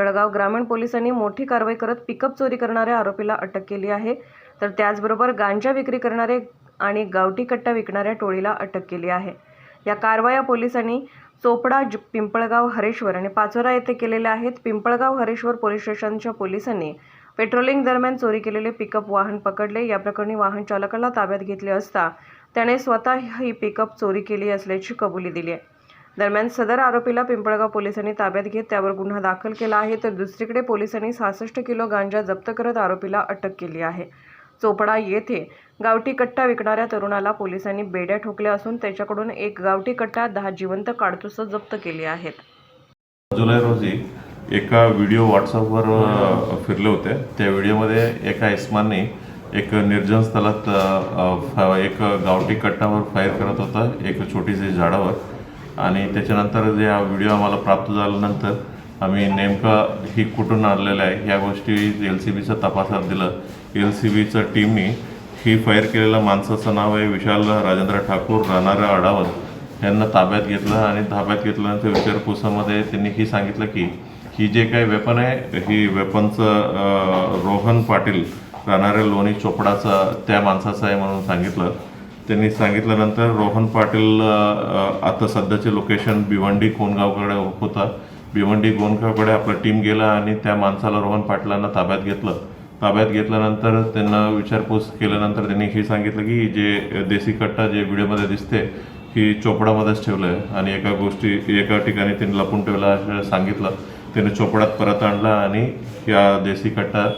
जळगाव ग्रामीण पोलिसांनी मोठी कारवाई करत पिकअप चोरी करणाऱ्या आरोपीला अटक केली आहे. तर त्याचबरोबर गांजा विक्री करणारे आणि गावठी कट्टा विकणाऱ्या टोळीला अटक केली आहे. या कारवाया पोलिसांनी चोपडा ज- पिंपळगाव हरेश्वर आणि पाचोरा येथे केलेल्या आहेत. पिंपळगाव हरेश्वर पोलीस स्टेशनच्या पोलिसांनी पेट्रोलिंग दरम्यान चोरी केलेले पिकअप वाहन पकडले. या प्रकरणी वाहन चालकाला ताब्यात घेतले असता त्याने स्वतः ही पिकअप चोरी केली असल्याची कबुली दिली आहे. दरम्यान सदर आरोपीला पिंपळगाव पोलिसांनी ताब्यात घेत त्यावर गुन्हा दाखल केला आहे. तर दुसरीकडे पोलिसांनी सहासष्ट किलो गांजा जप्त करत आरोपीला अटक केली आहे. चोपडा येथे गावठी कट्टा विकणाऱ्या तरुणाला पोलिसांनी बेड्या ठोकल्या असून त्याच्याकडून एक गावठी कट्टा दहा जिवंत काडतुसं जप्त केली आहेत. जुलै रोजी एका व्हिडिओ व्हॉट्सअपवर फिरले होते. त्या व्हिडिओमध्ये एका इस्मानने एक निर्जन स्थलात एक गावठी कट्टावर फायर करत होता. एक छोटीशी झाडावर आणि त्याच्यानंतर जे हा व्हिडिओ आम्हाला प्राप्त झाल्यानंतर आम्ही नेमकं ही कुठून आणलेलं आहे ह्या गोष्टी एल सी बीचा तपासात दिलं. एल सी बीच्या टीमनी ही फायर केलेल्या माणसाचं नाव आहे विशाल राजेंद्र ठाकूर राहणारा आडावत यांना ताब्यात घेतलं आणि ताब्यात घेतल्यानंतर विचारपुसामध्ये त्यांनी ही सांगितलं की ही जे काही वेपन आहे ही वेपनचं रोहन पाटील राहणाऱ्या लोणी चोपडाचा त्या माणसाचं आहे म्हणून सांगितलं. त्यांनी सांगितल्यानंतर रोहन पाटील आता सध्याचे लोकेशन भिवंडी कोणगावकडे होता. भिवंडी कोणगावकडे आपला टीम गेला आणि त्या माणसाला रोहन पाटलांना ताब्यात घेतलं. ताब्यात घेतल्यानंतर त्यांना विचारपूस केल्यानंतर त्यांनी हे सांगितलं की जे देसी कट्टा जे व्हिडिओमध्ये दिसते की चोपडामध्येच ठेवलं आहे आणि एका गोष्टी एका ठिकाणी त्यांनी लपून ठेवलं असं सांगितलं. त्याने चोपडात परत आणला आणि या देसी कट्टा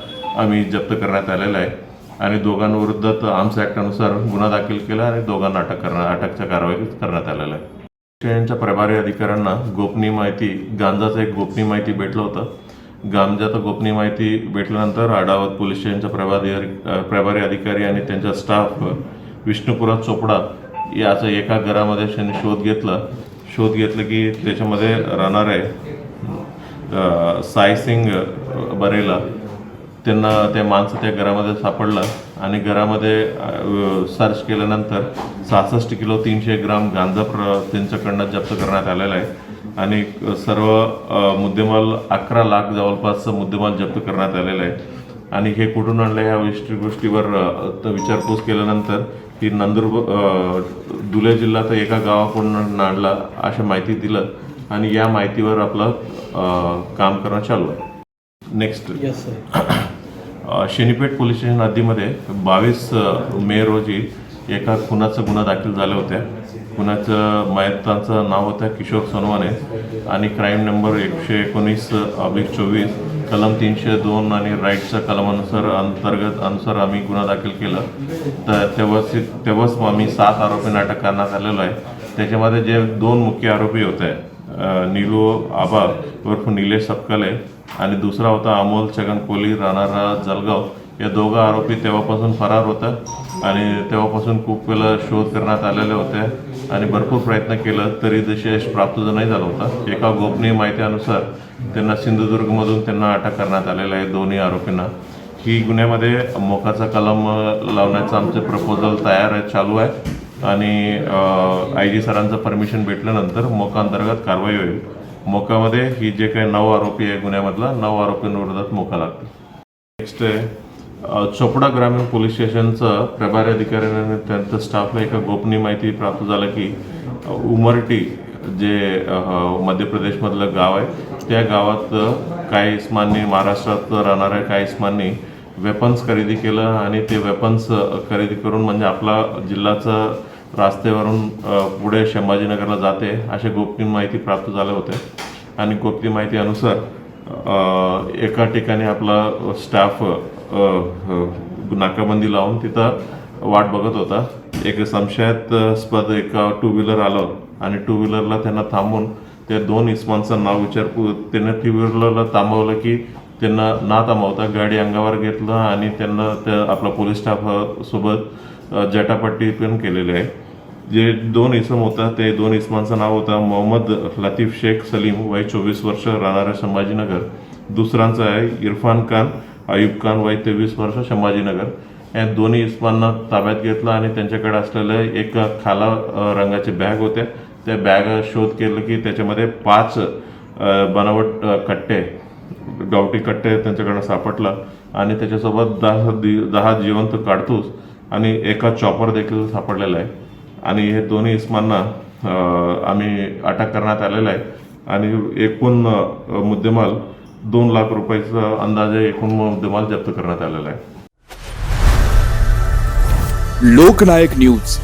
आम्ही जप्त करण्यात आलेला आहे. आणि दोघांविरुद्ध आर्म्स ॲक्टनुसार गुन्हा दाखल केला आणि दोघांना अटक करण्यात अटकच्या कारवाई करण्यात आलेला आहे. यांच्या प्रभारी अधिकाऱ्यांना गोपनीय माहिती गांजाचं एक गोपनीय माहिती भेटलं होतं. गांजाचं गोपनीय माहिती भेटल्यानंतर आडावत पोलीस स्टेशनच्या प्रभारी प्रभारी अधिकारी आणि त्यांचा स्टाफ विष्णुपुरा चोपडा याचं एका घरामध्ये त्यांनी शोध घेतला. शोध घेतलं की त्याच्यामध्ये राहणार आहे सायसिंग बरेला त्यांना ते माणसं त्या घरामध्ये सापडलं आणि घरामध्ये सर्च केल्यानंतर सहासष्ट किलो तीनशे ग्राम गांजा प्र त्यांच्याकडनं जप्त करण्यात आलेला आहे. आणि सर्व मुद्देमाल अकरा लाख जवळपास मुद्देमाल जप्त करण्यात आलेला आहे. आणि हे कुठून आणलं ह्या गोष्टी गोष्टीवर विचारपूस केल्यानंतर ही नंदुरबार धुळे जिल्ह्यात एका गावाकडून आणला अशी माहिती दिलं आणि या माहितीवर आपलं काम करणं चालू आहे. Next yes sir Shanipeth police station हद्दीमध्ये बावीस मे रोजी एका खुनाचा गुन्हा दाखल झाला होत्या खुनाचं मयतांचं नाव होतं किशोर सोनवाने आणि क्राईम नंबर एकशे एकोणीस अब्लिक चोवीस कलम तीनशे दोन आणि राईटच्या कलमानुसार अंतर्गत अनुसार आम्ही गुन्हा दाखल केला. तर तेव्हाच तेव्हाच आम्ही सात आरोपींना अटक करण्यात आलेलो आहे. त्याच्यामध्ये जे दोन मुख्य आरोपी होते नीलू आबा उर्फ निलेश सपकाले आणि दुसरा होता अमोल छगन कोली राहणारा जलगाव. या दोघं आरोपी तेव्हापासून फरार होता आणि तेव्हापासून खूप वेळा शोध करण्यात आलेले होते आणि भरपूर प्रयत्न केलं तरी जसे यश प्राप्त नाही झालं होतं. एका गोपनीय माहितीनुसार त्यांना सिंधुदुर्गमधून त्यांना अटक करण्यात आलेलं आहे दोन्ही आरोपींना. ही गुन्ह्यामध्ये मोकाचा कलम लावण्याचं आमचं प्रपोजल तयार आहे चालू आहे. आणि आय जी सरांचं परमिशन भेटल्यानंतर मोकाअंतर्गत कारवाई होईल. मोकामध्ये ही जे काही नऊ आरोपी आहे गुन्ह्यामधला नऊ आरोपींविरोधात मोका लागतो. नेक्स्ट आहे चोपडा ग्रामीण पोलीस स्टेशनचं प्रभारी अधिकाऱ्याने त्यांच्या स्टाफला एका गोपनीय माहिती प्राप्त झालं की उमरटी जे मध्य प्रदेशमधलं गाव आहे त्या गावात काही इस्मांनी महाराष्ट्रात राहणाऱ्या काही इस्मांनी वेपन्स खरेदी केलं आणि ते वेपन्स खरेदी करून म्हणजे आपला जिल्ह्याचं रस्त्यावरून पुढे संभाजीनगरला जाते. असे गोपनीय माहिती प्राप्त झाले होते. आणि गोपनीय माहितीनुसार एका ठिकाणी आपला स्टाफ नाकाबंदी लावून तिथं वाट बघत होता. एक संशयास्पद एका टू व्हीलर आलं आणि टू व्हीलरला त्यांना थांबून त्या दोन इस्मांचं नाव विचारपू त्यांना टू व्हीलरला थांबवलं की त्यांना ना थांबवता गाडी अंगावर घेतलं आणि त्यांना त्या आपला पोलीस स्टाफ सोबत जटापट्टी पण केलेली आहे. जे दोन इसम होता ते दोन इसमांचं नाव होतं मोहम्मद लतीफ शेख सलीम वय चोवीस वर्ष राहणारा संभाजीनगर. दुसऱ्यांचं आहे इरफान खान आयुब खान वय तेवीस वर्ष संभाजीनगर. या दोन्ही इसमांना ताब्यात घेतलं आणि त्यांच्याकडे असलेले एक खाला रंगाचे बॅग होते त्या बॅग शोध केलं की त्याच्यामध्ये पाच बनावट कट्टे गावठी कट्टे त्यांच्याकडनं सापडला. आणि त्याच्यासोबत दहा दि- दहा जिवंत काडतूस आणि एका चॉपर देखील सापडलेला आहे. आणि हे दोन्ही इस्मांना आम्ही अटक करण्यात आलेला आहे. आणि एकूण मुद्देमाल दोन लाख रुपयाचा अंदाजे एकूण मुद्देमाल जप्त करण्यात आलेला आहे. लोकनायक न्यूज.